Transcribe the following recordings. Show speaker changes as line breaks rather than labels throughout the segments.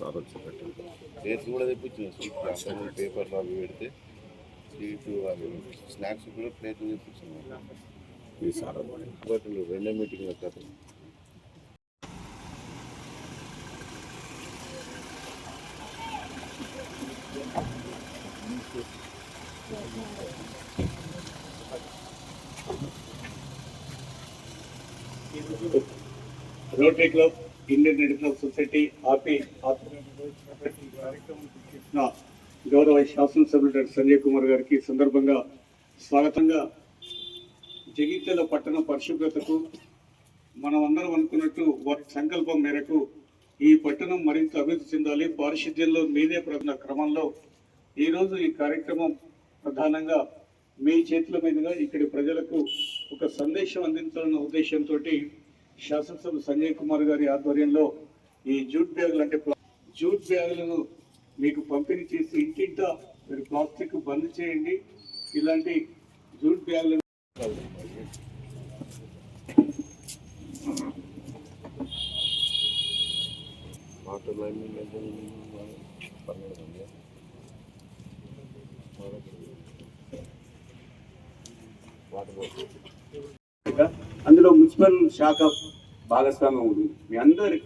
Sir వచ్చి
కూడా తెప్పించిన స్వీట్ పేపర్లు అవి పెడితే స్వీట్ అవి స్నాక్స్ కూడా ప్లేట్లు తెప్పించిన
ఈ సార్
రెండో మీటింగ్ కథ.
Rotary club Indian additional society ఆపి ఆధ్వర్యంలో ఈ కార్యక్రమం చేసిన గౌరవ శాసనసభ్యులు డాక్టర్ సంజయ్ కుమార్ గారికి సందర్భంగా స్వాగతంగా జగిత్యాల పట్టణ పరిశుభ్రతకు మనం అందరం అనుకున్నట్టు వారి సంకల్పం మేరకు ఈ పట్టణం మరింత అభివృద్ధి చెందాలి. పారిశుద్ధ్యంలో మీదే ప్రధాన క్రమంలో ఈరోజు ఈ కార్యక్రమం ప్రధానంగా మీ చేతుల మీదుగా ఇక్కడి ప్రజలకు ఒక సందేశం అందించాలన్న ఉద్దేశంతో శాసనసభ సంజయ్ కుమార్ గారి ఆధ్వర్యంలో ఈ జూట్ బ్యాగులు అంటే జూట్ బ్యాగులను మీకు పంపిణీ చేసి ఇంటింటా మీరు ప్లాస్టిక్ బంద్ చేయండి. ఇలాంటి జూట్ బ్యాగులను అందులో మున్సిపల్ శాఖ భాగస్వామ్యం ఉంది. మీ అందరి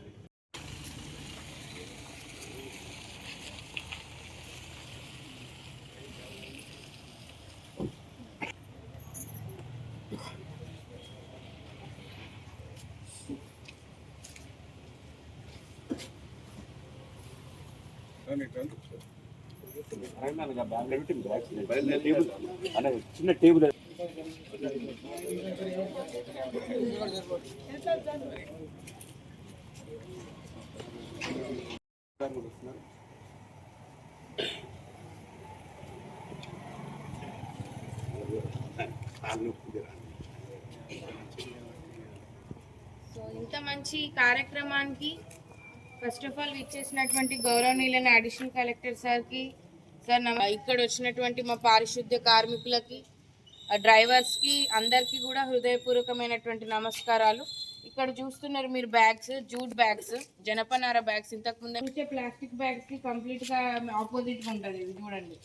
చిన్న టేబుల్
సో ఇంత మంచి కార్యక్రమానికి ఫస్ట్ ఆఫ్ ఆల్ ఇచ్చేసినటువంటి గౌరవనీయులైన అడిషనల్ కలెక్టర్ సార్కి సార్ ఇక్కడ వచ్చినటువంటి మా పారిశుద్ధ్య కార్మికులకి డ్రైవర్స్కి అందరికీ కూడా హృదయపూర్వకమైనటువంటి నమస్కారాలు. ఇక్కడ చూస్తున్నారు మీరు బ్యాగ్స్ జూట్ బ్యాగ్స్ జనపనార బ్యాగ్స్ ఇంతకు ముందు చూసే ప్లాస్టిక్ బ్యాగ్స్కి కంప్లీట్గా ఆపోజిట్గా ఉంటుంది ఇది చూడండి.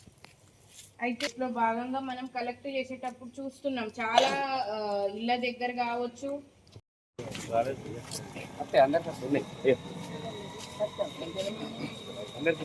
అయితే ఇందులో భాగంగా మనం కలెక్ట్ చేసేటప్పుడు చూస్తున్నాం. చాలా ఇళ్ళ దగ్గర కావచ్చు.
అందరికీ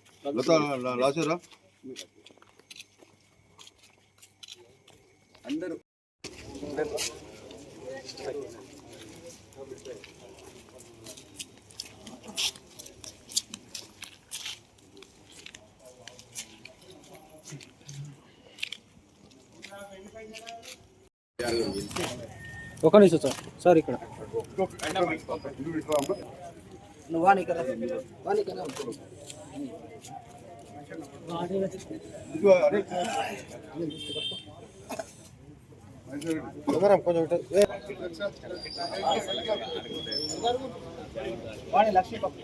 లత రాసారా
అందరూ. ఒక నిమిషం సార్. సార్ ఇక్కడ. నువ్వు వాణి కదా వాణి కదా వాణి లక్ష్మీ పప్పు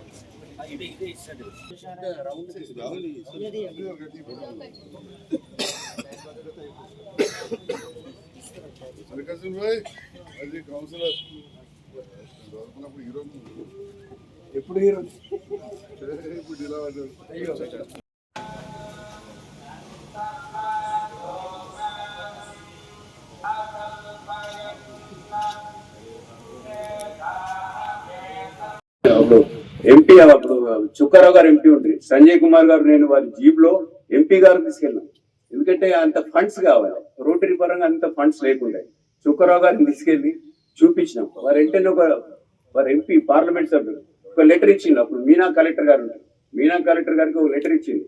అది కౌన్సిలర్ హీరో?
ఎప్పుడు హీరో?
ఇప్పుడు ఇలా
ఎంపీ అప్పుడు చుక్కారావు గారు ఎంపీ ఉంటుంది సంజయ్ కుమార్ గారు నేను వారి జీప్లో ఎంపీ గారు తీసుకెళ్ళాం. ఎందుకంటే అంత ఫండ్స్ కావాలి. రోటరీ పరంగా అంత ఫండ్స్ లేకుండా. చుక్కారావు గారిని తీసుకెళ్ళి చూపించినాం. వారు వెంటనే ఒక వారు ఎంపీ పార్లమెంట్ సభ్యులు ఒక లెటర్ ఇచ్చింది అప్పుడు మీనా కలెక్టర్ గారు ఉంటారు మీనా కలెక్టర్ గారికి ఒక లెటర్ ఇచ్చింది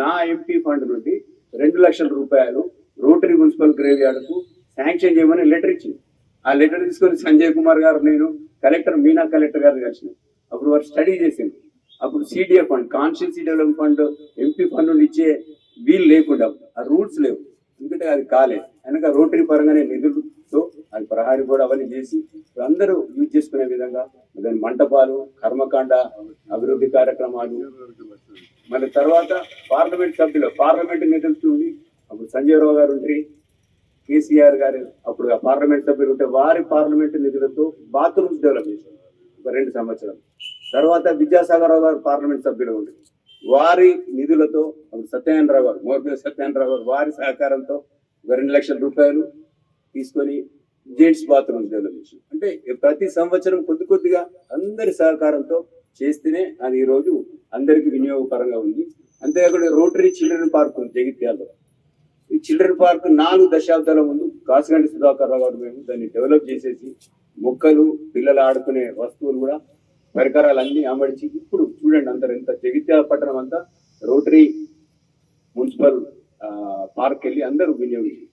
నా ఎంపీ ఫండ్ నుండి రెండు లక్షల రూపాయలు రోటరీ మున్సిపల్ గ్రేవ్ యార్డ్కు శాంక్షన్ చేయమని లెటర్ ఇచ్చింది
ఆ లెటర్ తీసుకొని సంజయ్ కుమార్ గారు నేను కలెక్టర్ మీనా కలెక్టర్ గారు కలిసినాం. అప్పుడు వారు స్టడీ చేసింది అప్పుడు CDF fund constituency development fund MP fund ఇచ్చే వీలు లేకుండా ఆ రూల్స్ లేవు. ఎందుకంటే అది కాలేదు కనుక రోటరీ పరంగానే నిధులతో అది ప్రహారీ కూడా అవన్నీ చేసి అందరూ యూజ్ చేసుకునే విధంగా దాని మంటపాలు కర్మకాండ అభివృద్ధి కార్యక్రమాలు. మళ్ళీ తర్వాత పార్లమెంట్ సభ్యులు పార్లమెంట్ నిధులతో అప్పుడు సంజయ్ రావు గారు ఉంటే కేసీఆర్ గారు అప్పుడు ఆ పార్లమెంట్ సభ్యులు ఉంటే వారి పార్లమెంట్ నిధులతో బాత్రూమ్స్ డెవలప్ చేశారు. రెండు సంవత్సరాలు. తర్వాత విద్యాసాగరరావు గారు పార్లమెంట్ సభ్యులు ఉండి వారి నిధులతో సత్యనారాయణరావు గారు మోర్పల్లి సత్యనారాయణరావు గారు వారి సహకారంతో ఒక రెండు లక్షల రూపాయలు తీసుకొని జెంట్స్ బాత్రూమ్ డెవలప్ అంటే ప్రతి సంవత్సరం కొద్ది కొద్దిగా అందరి సహకారంతో చేస్తేనే అది ఈ రోజు అందరికి వినియోగకరంగా ఉంది. అంతేకాకుండా రోటరీ చిల్డ్రన్ పార్క్ ఉంది జగిత్యాలలో. ఈ చిల్డ్రన్ పార్క్ నాలుగు దశాబ్దాల ముందు కాసిగంటి సుధాకర్ రావు గారు మేము దాన్ని డెవలప్ చేసేసి మొక్కలు పిల్లలు ఆడుకునే వస్తువులు కూడా పరికరాలు అన్ని అమర్చి ఇప్పుడు చూడండి అందరు ఎంత జగిత్యాల పట్టణం అంతా రోటరీ మున్సిపల్ పార్క్ వెళ్ళి అందరూ వినియోగించారు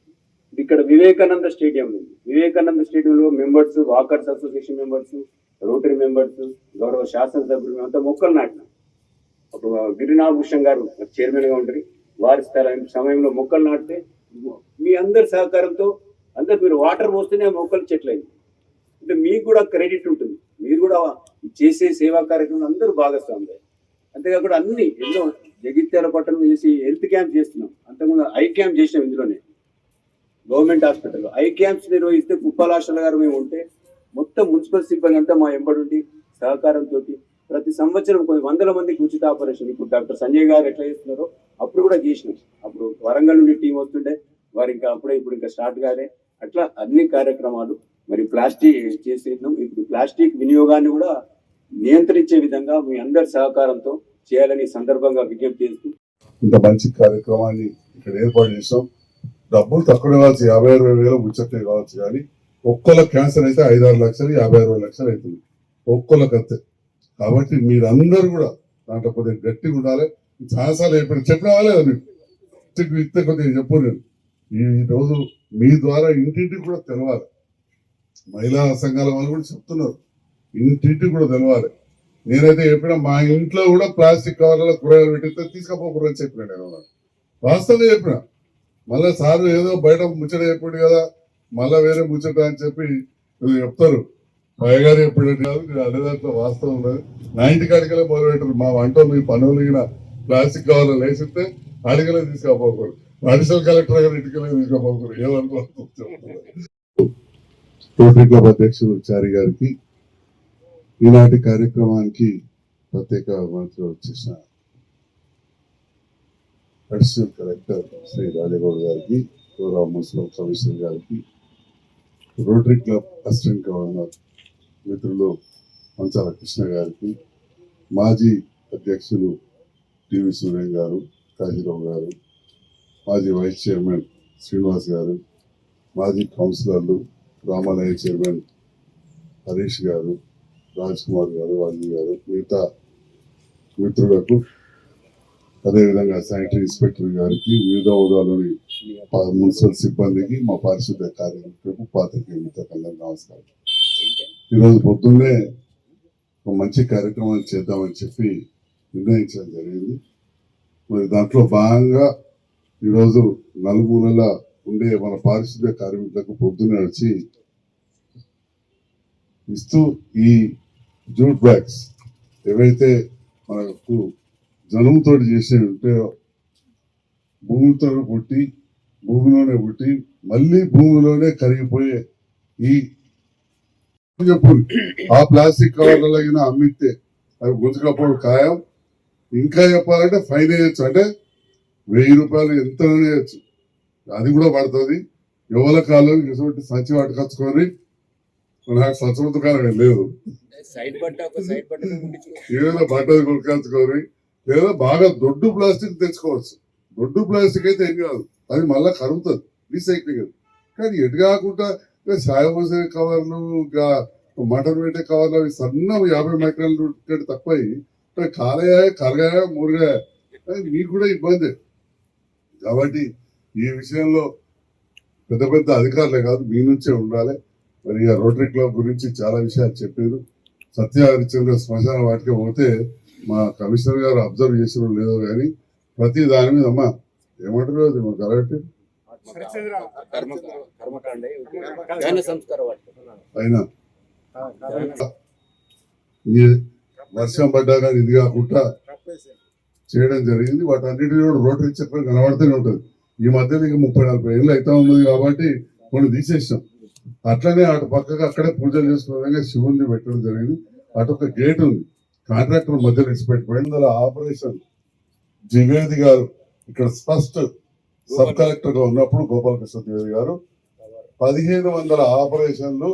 ఇక్కడ వివేకానంద స్టేడియం ఉంది. వివేకానంద స్టేడియంలో members walkers association members rotary members గౌరవ శాసనసభ్యులు అంతా మొక్కలు నాటినాం. అప్పుడు గిరినాభూషణ్ గారు చైర్మన్గా ఉంటారు వారి స్థలం సమయంలో మొక్కలు నాటితే మీ అందరి సహకారంతో అందరు మీరు వాటర్ పోస్తేనే ఆ మొక్కలు చెట్లయింది అంటే మీకు కూడా క్రెడిట్ ఉంటుంది. మీరు కూడా చేసే సేవా కార్యక్రమం అందరూ భాగస్వాములే. అంతేకాకుండా అన్ని ఎన్నో జగిత్యాల పట్టణం చేసి హెల్త్ క్యాంప్ చేస్తున్నాం. అంతకుముందు ఐ క్యాంప్ చేసినాం ఇందులోనే. గవర్నమెంట్ హాస్పిటల్లో. ఐ క్యాంప్స్ నిర్వహిస్తే కుప్పాల హాస్టల్ గారు మేము ఉంటే మొత్తం మున్సిపల్ సిబ్బంది అంతా మా ఎంబడి సహకారంతో ప్రతి సంవత్సరం కొన్ని వందల మందికి ఉచిత ఆపరేషన్. ఇప్పుడు డాక్టర్ సంజయ్ గారు ఎట్లా చేస్తున్నారో అప్పుడు కూడా చేసినాం. అప్పుడు వరంగల్ నుండి టీం వస్తుండే. వారు ఇంకా అప్పుడే ఇప్పుడు ఇంకా స్టార్ట్ కాలే. అట్లా అన్ని కార్యక్రమాలు మరి ప్లాస్టిక్ చేసేద్దాం ఇప్పుడు ప్లాస్టిక్ వినియోగాన్ని కూడా నియంత్రించే విధంగా మీ అందరి సహకారంతో చేయాలని సందర్భంగా విజ్ఞప్తి చేస్తూ
ఇంత మంచి కార్యక్రమాన్ని ఇక్కడ ఏర్పాటు చేసాం డబ్బులు తక్కువ కావచ్చు యాభై అరవై వేలు ముచ్చట్లే కావచ్చు కానీ ఒక్కళ్ళ క్యాన్సర్ అయితే ఐదారు లక్షలు యాభై అరవై లక్షలు అవుతుంది. ఒక్కళ్ళకి అంతే. కాబట్టి మీరందరూ కూడా దాంట్లో కొద్దిగా గట్టిగా ఉండాలి. చాలాసార్లు చెప్పిన చెప్పిన వాళ్ళే మీకు. ఇంత ఇస్తే కొద్దిగా చెప్పు నేను ఈ రోజు మీ ద్వారా ఇంటింటికి కూడా తెలవాలి. మహిళా సంఘాల వాళ్ళు కూడా చెప్తున్నారు. ఇంటింటికి కూడా తెలవాలి. నేనైతే చెప్పిన మా ఇంట్లో కూడా ప్లాస్టిక్ కవర్లలో కూరగాయలు పెట్టితే తీసుకపోకూడదని చెప్పిన నేను వాస్తవంగా చెప్పిన. మళ్ళీ సార్ ఏదో బయట ముచ్చట చెప్పాడు కదా మళ్ళా వేరే ముచ్చట అని చెప్పి చెప్తారు. పైగారు ఎప్పుడు కాదు నేను అదే దాంట్లో వాస్తవం ఉండదు నా ఇంటి అడిగలే మొదలు పెట్టారు మా వంట మీ పనులు ప్లాస్టిక్ కవర్లు లేచితే అడిగలే తీసుకపోకూడదు. అడిషనల్ కలెక్టర్ గారు ఇంటికి తీసుకపోకూడదు. ఏమనుకో రోటరీ క్లబ్ అధ్యక్షుడు చారి గారికి ఈనాటి కార్యక్రమానికి ప్రత్యేక మంత్రి వచ్చేసిన అడిషనల్ కలెక్టర్ శ్రీ రాజగౌడ్ గారికి గౌరవ మున్సిపల్ కమిషనర్ గారికి రోటరీ క్లబ్ అసిస్టెంట్ గవర్నర్ మిత్రులు మంచాల కృష్ణ గారికి మాజీ అధ్యక్షులు టివి సూర్యం గారు కాజీరావు గారు మాజీ వైస్ చైర్మన్ శ్రీనివాస్ గారు మాజీ కౌన్సిలర్లు రామాలయ చైర్మన్ హరీష్ గారు రాజ్ కుమార్ గారు రాజీవ్ గారు మిగతా మిత్రులకు అదేవిధంగా శానిటరీ ఇన్స్పెక్టర్ గారికి వివిధ హోదాలోని మున్సిపల్ సిబ్బందికి మా పారిశుద్ధ్య కార్యకర్తలకు పాత్రికేయ మిత్రులందరికీ నమస్కారం. ఈరోజు పొద్దున్నే ఒక మంచి కార్యక్రమం చేద్దామని చెప్పి నిర్ణయించడం జరిగింది. మరి దాంట్లో భాగంగా ఈరోజు నలుమూలల ఉండే మన పారిశుద్ధ్య కార్మికులకు పొద్దున్నే నడిచి ఇస్తూ ఈ జూట్ బ్యాగ్స్ ఏవైతే మనకు జనంతో చేసే ఉంటాయో భూమితో పుట్టి భూమిలోనే పుట్టి మళ్ళీ భూమిలోనే కరిగిపోయే ఈ చెప్పు ఆ ప్లాస్టిక్ కవర్లలో అయినా అమ్మితే అవి గుంజుకపోవడం ఖాయం. ఇంకా చెప్పాలంటే ఫైన్ వేయచ్చు. అంటే వెయ్యి రూపాయలు ఎంత వేయచ్చు. అది కూడా పడుతుంది. ఎవరి కాలం ఇటువంటి సంచి పట్టుకొచ్చుకొని నాకు సత్సవ దుకాణం లేదు.
బట్ట బట్ట
ఏదైనా బట్టలు కొనుక్కొచ్చుకొని లేదా బాగా దొడ్డు ప్లాస్టిక్ తెచ్చుకోవచ్చు. దొడ్డు ప్లాస్టిక్ అయితే ఏం కాదు. అది మళ్ళా కరుగుతుంది. రీసైక్లింగ్ కానీ ఎటు కాకుండా ఇంకా సాయం పోసే కవర్లు ఇంకా మటన్ పెట్టే కవర్లు అవి సన్న యాభై మైక్రాలు కంటే తక్కువ కాలయా కరగాయా మురగాయ. మీకు కూడా ఇబ్బంది. కాబట్టి ఈ విషయంలో పెద్ద పెద్ద అధికారులే కాదు మీ నుంచే ఉండాలి. మరి ఆ రోటరీ క్లబ్ గురించి చాలా విషయాలు చెప్పారు. సత్య హరిచంద్ర శ్మశాన వాటికి పోతే మా కమిషనర్ గారు అబ్జర్వ్ చేసిన లేదో కానీ ప్రతి దాని మీద అమ్మా ఏమంటారు అది మా కరెక్ట్? అయినా. వర్షం పడ్డా కానీ ఇది కాకుండా చేయడం జరిగింది. వాటన్నిటిని కూడా రోటరీ చక్రం కనబడుతూనే ఉంటుంది. ఈ మధ్యలో ఇంకా ముప్పై నలభై ఏళ్ళు అయితే ఉన్నది కాబట్టి కొన్ని తీసేసాం అట్లనే అటు పక్కగా అక్కడే పూజలు చేసుకునే విధంగా శివుని పెట్టడం జరిగింది. అటు ఒక గేట్ ఉంది. కాంట్రాక్టర్ మధ్యలో ఇచ్చిపెట్టిపోయింది అందులో ఆపరేషన్ ద్వివేది గారు ఇక్కడ ఫస్ట్ సబ్ కలెక్టర్గా ఉన్నప్పుడు గోపాలకృష్ణ ద్వివేది గారు పదిహేను వందల ఆపరేషన్లు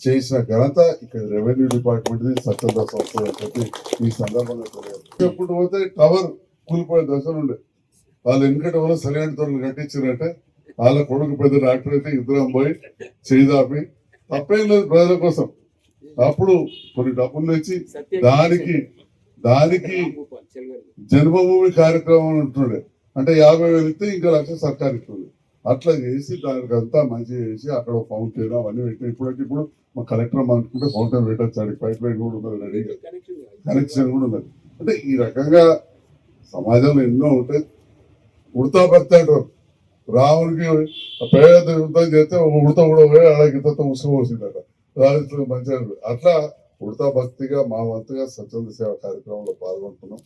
చేసిన ఘనత ఇక్కడ రెవెన్యూ డిపార్ట్మెంట్ స్వచ్ఛంద సంస్థ ఈ సందర్భంగా ఎప్పుడు పోతే టవర్ కూలిపోయే దశలు ఉండే వాళ్ళు ఎందుకంటే వాళ్ళు సరైన తోటలు కట్టించారంటే వాళ్ళ కొడుకు పెద్ద డాక్టర్ అయితే ఇద్దరం పోయి చేదాపి తప్పేం లేదు ప్రజల కోసం. అప్పుడు కొన్ని డబ్బులు తెచ్చి దానికి దానికి జన్మభూమి కార్యక్రమం ఉంటుండే. అంటే యాభై వేలు ఇస్తే ఇంకా లక్ష సర్కార్ ఇస్తుంది. అట్లా చేసి దానికి అంతా మంచి చేసి అక్కడ ఫౌంటైన్ అవన్నీ పెట్టి ఇప్పుడంటే ఇప్పుడు మా కలెక్టర్ అనుకుంటే ఫౌంటైన్ పెట్టచ్చు అడిగి పైప్ లైన్ కూడా ఉన్నది రెడీగా. కనెక్షన్ కూడా ఉన్నది. అంటే ఈ రకంగా సమాజంలో ఎన్నో ఉంటాయి. ఉడతా భక్తి అంటారు రాముడికి పేద యుద్ధం చేస్తే ఉడత కూడా పోయి అలాగే ఇంత ఉసుకుపోసిందట రాజకీయ మంచిగా అట్లా ఉడతా భక్తిగా మా వంతుగా స్వచ్ఛంద సేవ కార్యక్రమంలో పాల్గొంటున్నాం.